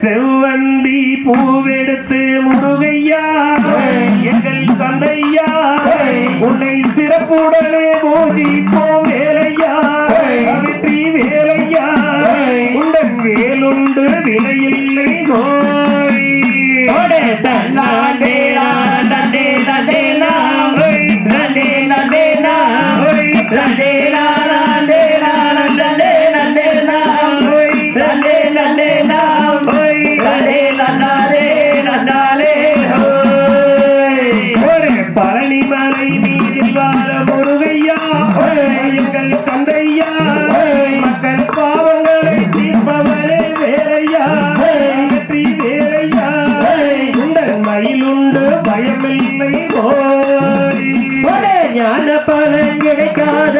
செவ்வந்தி பூவெடுத்து முருகையா எங்கள் தந்தையா உன்னை சிறப்புடனே பூஜிப்போம் வேலையா வெற்றி வேலையா உங்கள் வேலுண்டு விலையில்லை நோய் ஓடே தன்னாண்டே நாண்டே நண்டே நாம் நண்டே மலை நீரில் வாழ முருகையா? எங்கள் தந்தையா? மக்கள் பாவங்களை தீர்ப்பவரே வேலையா? வெற்றி வேலையா? உங்கள் மயிலுண்டு பயமில்லை போய் ஞான பலன் கிடைக்காத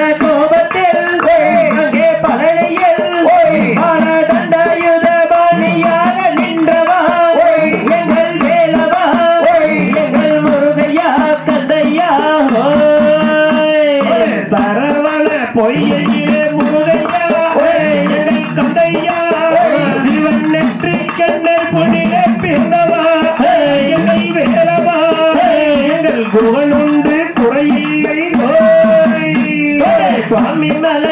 எங்கள் புகழுண்டு குறையில்லை சுவாமி மலை